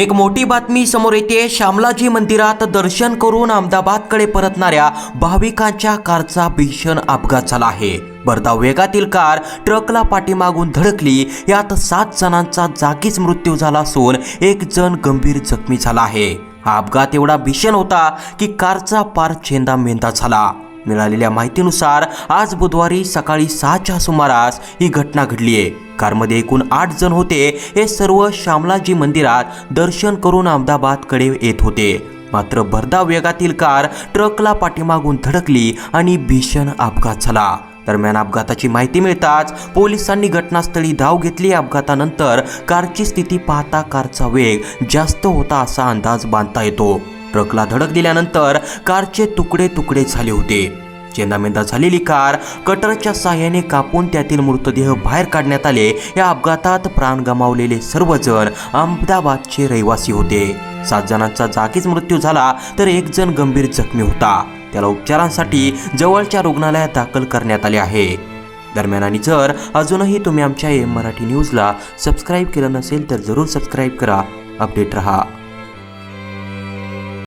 एक मोठी बातमी समोर येते. श्यामलाजी मंदिरात दर्शन करून अहमदाबादकडे परतणाऱ्या भाविकांच्या कारचा भीषण अपघात झाला आहे. भरधाव वेगातील कार ट्रकला पाठीमागून धडकली. यात सात जणांचा जागीच मृत्यू झाला असून एक जण गंभीर जखमी झाला आहे. हा अपघात एवढा भीषण होता की कारचा पार चेंदा मेंदा झाला. मिळालेल्या माहितीनुसार आज बुधवारी सकाळी सहाच्या सुमारास ही घटना घडली आहे. कारमध्ये एकूण आठ जण होते. हे सर्व श्यामलाजी मंदिरात दर्शन करून अहमदाबादकडे येत होते. मात्र भरधाव वेगातील कार ट्रकला पाठीमागून धडकली आणि भीषण अपघात झाला. दरम्यान अपघाताची माहिती मिळताच पोलिसांनी घटनास्थळी धाव घेतली. अपघातानंतर कारची स्थिती पाहता कारचा वेग जास्त होता असा अंदाज बांधता येतो. ट्रकला धडक दिल्यानंतर कारचे तुकडे तुकडे झाले होते. चेंदामेंदा झालेली कार कटरच्या साह्याने कापून त्यातील मृतदेह बाहेर काढण्यात आले. या अपघातात प्राण गमावलेले सर्वजण अहमदाबादचे रहिवासी होते. सात जणांचा जागीच मृत्यू झाला तर एक जण गंभीर जखमी होता. त्याला उपचारांसाठी जवळच्या रुग्णालयात दाखल करण्यात आले आहे. दरम्यान आणि जर अजूनही तुम्ही आमच्या एम मराठी न्यूजला सबस्क्राईब केलं नसेल तर जरूर सबस्क्राईब करा. अपडेट रहा.